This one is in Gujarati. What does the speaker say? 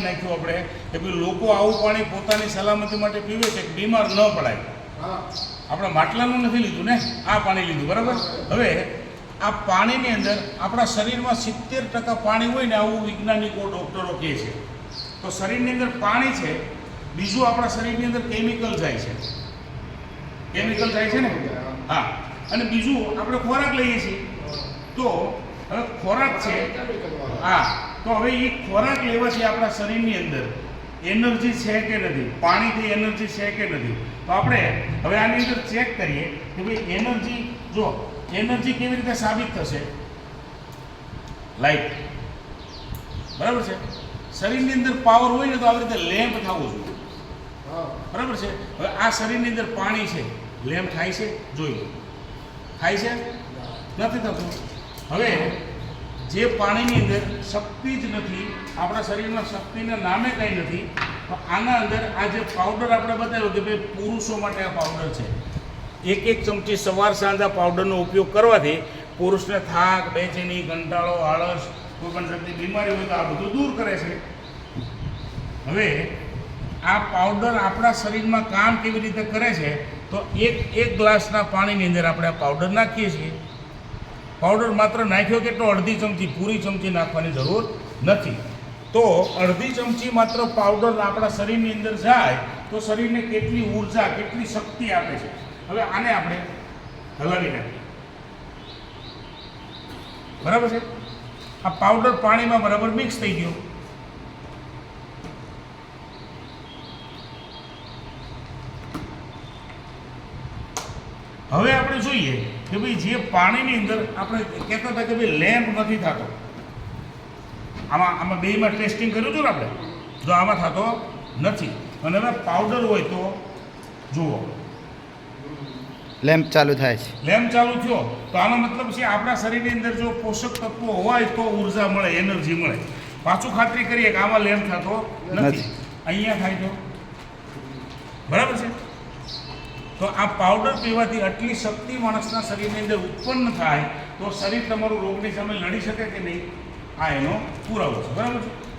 નાખ્યું આપણે. કે ભાઈ લોકો આવું પાણી પોતાની સલામતી માટે પીવે છે બીમાર ન પડાય. હા. આપણે માટલાનું નથી લીધું ને? આ પાણી લીધું બરાબર? હવે આ પાણીની અંદર આપણા શરીરમાં સિત્તેર ટકા પાણી હોય ને આવું વૈજ્ઞાનિકો ડૉક્ટરો કહે છે. તો શરીરની અંદર પાણી છે બીજું આપણા શરીરની અંદર કેમિકલ જાય છે. કેમિકલ જાય છે ને? હા. અને બીજું આપણે ખોરાક લઈએ છીએ. તો હવે ખોરાક છે હા. તો હવે એ ખોરાક લેવાથી આપણા શરીરની અંદર એનર્જી છે કે નથી? પાણીથી એનર્જી છે કે નથી? તો આપણે હવે આની અંદર ચેક કરીએ કે ભાઈ એનર્જી જો એનર્જી કેવી રીતે સાબિત થશે? લાઈટ બરાબર છે? શરીરની અંદર પાવર હોય ને તો આવી રીતે લેમ્પ થવું જોઈએ. બરાબર છે? હવે આ શરીરની અંદર પાણી છે. લેમ્પ થાય છે? જોઈ લો. થાય છે? નથી થતું. હવે જે પાણીની અંદર શક્તિ જ નથી, આપણા શરીરમાં શક્તિના નામે કંઈ નથી, તો આના અંદર આ જે પાવડર આપણે બતાવ્યો કે ભાઈ પુરુષો માટે આ પાવડર છે. એક એક ચમચી સવાર સાંજ આ પાવડરનો ઉપયોગ કરવાથી પુરુષને થાક, બેચેની, કંટાળો, આળસ કોઈપણ શક્તિ બીમારી હોય તો આ બધું દૂર કરે છે. હવે આ પાવડર આપણા શરીરમાં કામ કેવી રીતે કરે છે, તો એક એક ગ્લાસના પાણીની અંદર આપણે આ પાવડર નાખીએ છીએ. પાવડર માત્ર નાખ્યો કેટલો અડધી ચમચી પૂરી ચમચી નાખવાની જરૂર નથી. તો અડધી ચમચી માત્ર પાવડર આપણા શરીરની અંદર જાય તો શરીરને કેટલી ઊર્જા કેટલી શક્તિ આપે છે? હવે આને આપણે હલાવી નાખીએ. બરાબર છે? આ પાવડર પાણીમાં બરાબર મિક્સ થઈ ગયો. હવે આપણે જોઈએ કે ભાઈ જે પાણીની અંદર આપણે કહેતા હતા કે ભાઈ લેમ્પ નથી થતો. આમાં આમાં બેમાં ટેસ્ટિંગ કર્યું હતું ને આપણે? જો આમાં થતો નથી. અને હવે પાવડર હોય તો જુઓ. લેમ્પ ચાલુ થાય છે. લેમ્પ ચાલુ થયો. તો આનો મતલબ છે આપણા શરીરની અંદર જો પોષક તત્વો હોય તો ઊર્જા મળે એનર્જી મળે. પાછું ખાતરી કરીએ કે આમાં લેમ્પ થતો નથી. નથી. અહીંયા થાય તો. બરાબર છે? તો આ પાવડર પીવાથી આટલી શક્તિ માણસના શરીરની અંદર ઉત્પન્ન થાય, તો શરીર તમારું રોગની સામે લડી શકે કે નહીં? આ એનો પુરાવો છે. બરાબર છે?